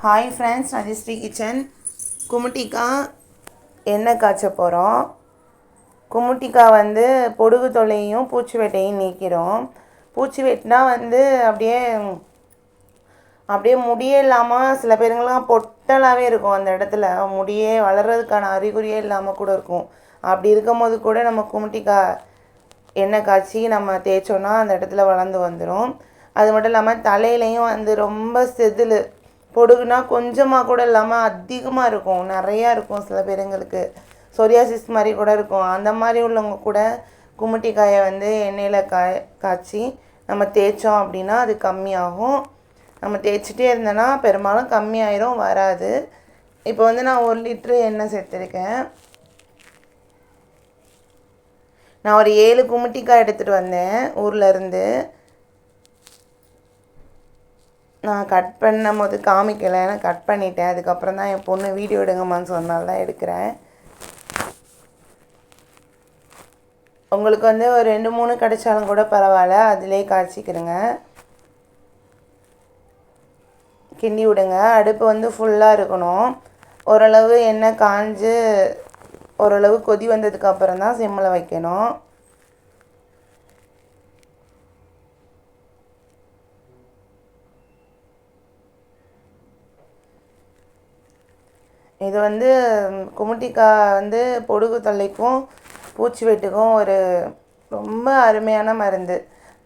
Hi friends Rajishree kitchen. குமுட்டிக்காய் எண்ணெய் காய்ச்ச போகிறோம் குமுட்டிக்காய் வந்து பொடுகு தொல்லையும் பூச்சி வெட்டையும் நீக்கிறோம் பூச்சி வெட்டினா வந்து அப்படியே அப்படியே முடியே இல்லாமல் சில பேருங்களாம் பொட்டலாகவே இருக்கும் அந்த இடத்துல. முடியே வளர்கிறதுக்கான அறிகுறியே இல்லாமல் கூட இருக்கும். அப்படி இருக்கும்போது கூட நம்ம குமுட்டிக்காய் எண்ணெய் காய்ச்சி நம்ம தேய்ச்சோன்னா அந்த இடத்துல வளர்ந்து வந்துடும் அது மட்டும் இல்லாமல் தலையிலையும் வந்து ரொம்ப செதில் பொடுகுனா கொஞ்சமாக கூட இல்லாமல் அதிகமாக இருக்கும். நிறையா இருக்கும் சில பேருங்களுக்கு. சொரியாசிஸ் மாதிரி கூட இருக்கும். அந்த மாதிரி உள்ளவங்க கூட குமுட்டிக்காயை வந்து எண்ணெயில் காய காய்ச்சி நம்ம தேய்ச்சோம் அப்படின்னா அது கம்மியாகும். நம்ம தேய்ச்சிட்டே இருந்தோன்னா பெரும்பாலும் கம்மியாயிரும் வராது. இப்போ வந்து நான் ஒரு லிட்ரு எண்ணெய் சேர்த்துருக்கேன். நான் ஒரு ஏழு குமுட்டிக்காய் எடுத்துகிட்டு வந்தேன் ஊரில் இருந்து. நான் கட் பண்ணும் போது காமிக்கலை. நான் கட் பண்ணிட்டேன். அதுக்கப்புறம் தான் என் பொண்ணு வீடியோ எடுங்கம்மான்னு சொன்னால் தான் எடுக்கிறேன். உங்களுக்கு வந்து ஒரு ரெண்டு மூணு கிடைச்சாலும் கூட பரவாயில்ல. அதிலே காய்ச்சிக்கிறேங்க. கிண்டி விடுங்க. அடுப்பு வந்து ஃபுல்லாக இருக்கணும். ஓரளவு எண்ணெய் காஞ்சு ஓரளவு கொதி வந்ததுக்கப்புறம் தான் சிம்மில் வைக்கணும். இது வந்து குமுட்டிக்காய் வந்து பொடுகு தொல்லைக்கும் பூச்சி வெட்டுக்கும் ஒரு ரொம்ப அருமையான மருந்து.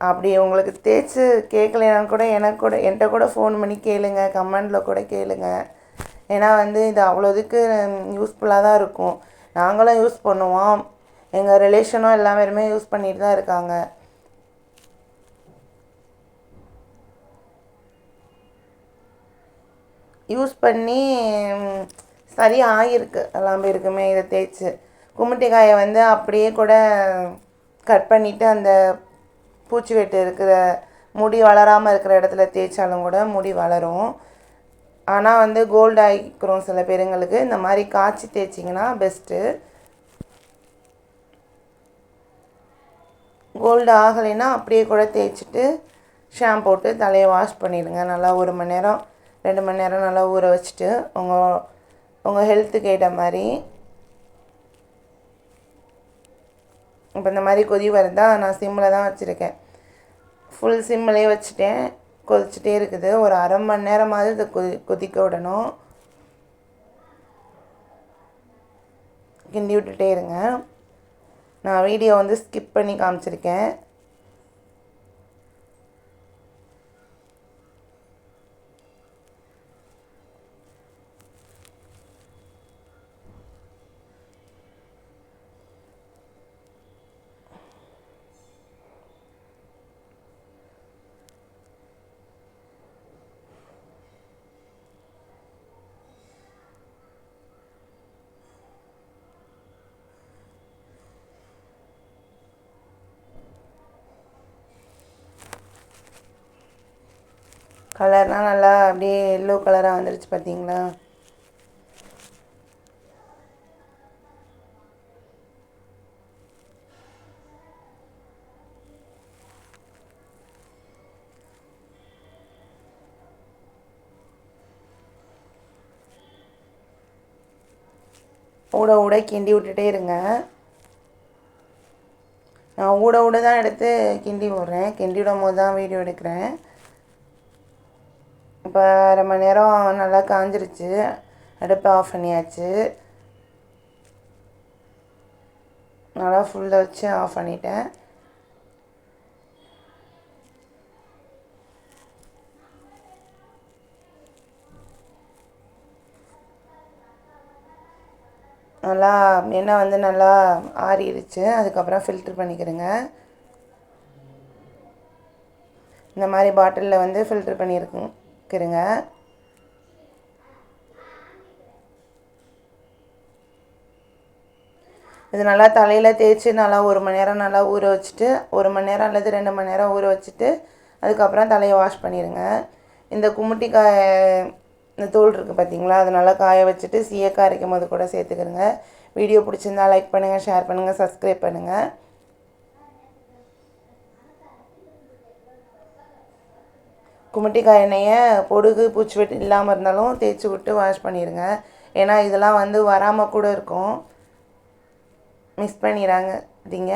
அப்படி உங்களுக்கு தேய்ச்சி கேட்கலைன்னா கூட எனக்கு கூட என்கிட்ட கூட ஃபோன் பண்ணி கேளுங்க கமெண்டில் கூட கேளுங்க. ஏன்னா வந்து இது அவ்வளோதுக்கு யூஸ்ஃபுல்லாக தான் இருக்கும். நாங்களும் யூஸ் பண்ணுவோம். எங்கள் ரிலேஷனும் எல்லா பேருமே யூஸ் பண்ணிட்டு தான் இருக்காங்க. யூஸ் பண்ணி சரியாக ஆகியிருக்கு எல்லாம் பேருக்குமே இதை தேய்ச்சி. குமுட்டிக்காயை வந்து அப்படியே கூட கட் பண்ணிவிட்டு அந்த பூச்சி வெட்டு இருக்கிற முடி வளராமல் இருக்கிற இடத்துல தேய்ச்சாலும் கூட முடி வளரும். ஆனால் வந்து கோல்டு ஆகிக்கிறோம் சில பேருங்களுக்கு. இந்த மாதிரி காய்ச்சி தேய்ச்சிங்கன்னா பெஸ்ட்டு கோல்டு ஆகலைன்னா அப்படியே கூட தேய்ச்சிட்டு ஷாம்பு போட்டு தலையை வாஷ் பண்ணிடுங்க. நல்லா ஒரு மணி நேரம் ரெண்டு மணி நேரம் நல்லா ஊற வச்சுட்டு உங்கள் உங்கள் ஹெல்த்துக்கு ஏற்ற மாதிரி. இப்போ இந்த மாதிரி கொதி வரதா? நான் சிம்மில் தான் வச்சுருக்கேன். ஃபுல் சிம்மிலே வச்சுட்டேன். கொதிச்சுட்டே இருக்குது. ஒரு அரை மணி நேரமாவது இதை கொதி கொதிக்க விடணும். கிண்டி விட்டுட்டே இருங்க. நான் வீடியோ வந்து ஸ்கிப் பண்ணி காமிச்சிருக்கேன். கலர்னால் நல்லா அப்படியே எல்லோ கலராக வந்துருச்சு பார்த்தீங்களா ஊட ஊட கிண்டி விட்டுட்டே இருங்க. நான் ஊட ஊட தான் எடுத்து கிண்டி விடுறேன். கிண்டி விடும் போது தான் வீடியோ எடுக்கிறேன். இப்போ அரை மணி நேரம் நல்லா காஞ்சிருச்சு. அடுப்பை ஆஃப் பண்ணியாச்சு. நல்லா ஃபுல்லாக வச்சு ஆஃப் பண்ணிட்டேன். நல்லா எண்ணெய் வந்து நல்லா ஆறிடுச்சு. அதுக்கப்புறம் ஃபில்ட்ரு பண்ணிக்கிறேங்க. இந்த மாதிரி பாட்டிலில் வந்து ஃபில்ட்ரு வச்சுக்கிறேங்க இது நல்லா தலையில் தேய்ச்சி நல்லா ஒரு மணி நேரம் நல்லா ஊற வச்சுட்டு ஒரு மணி நேரம் அல்லது ரெண்டு மணி நேரம் ஊற வச்சுட்டு அதுக்கப்புறம் தலையை வாஷ் பண்ணிடுங்க. இந்த குமுட்டிக்காய் இந்த தோல் இருக்குது பார்த்தீங்களா அது நல்லா காய வச்சுட்டு சீயக்காய் அரைக்கும் போது கூட சேர்த்துக்கிறங்க வீடியோ பிடிச்சிருந்தா லைக் பண்ணுங்கள் ஷேர் பண்ணுங்கள் சப்ஸ்கிரைப் பண்ணுங்கள் குமட்டிக்காய் எண்ணெயை பொடுகு பூச்சி வெட்டு இல்லாமல் இருந்தாலும் தேய்ச்சி விட்டு வாஷ் பண்ணிடுங்க. ஏன்னா இதெல்லாம் வந்து வராமல் கூட இருக்கும். மிஸ் பண்ணிடாங்க தீங்க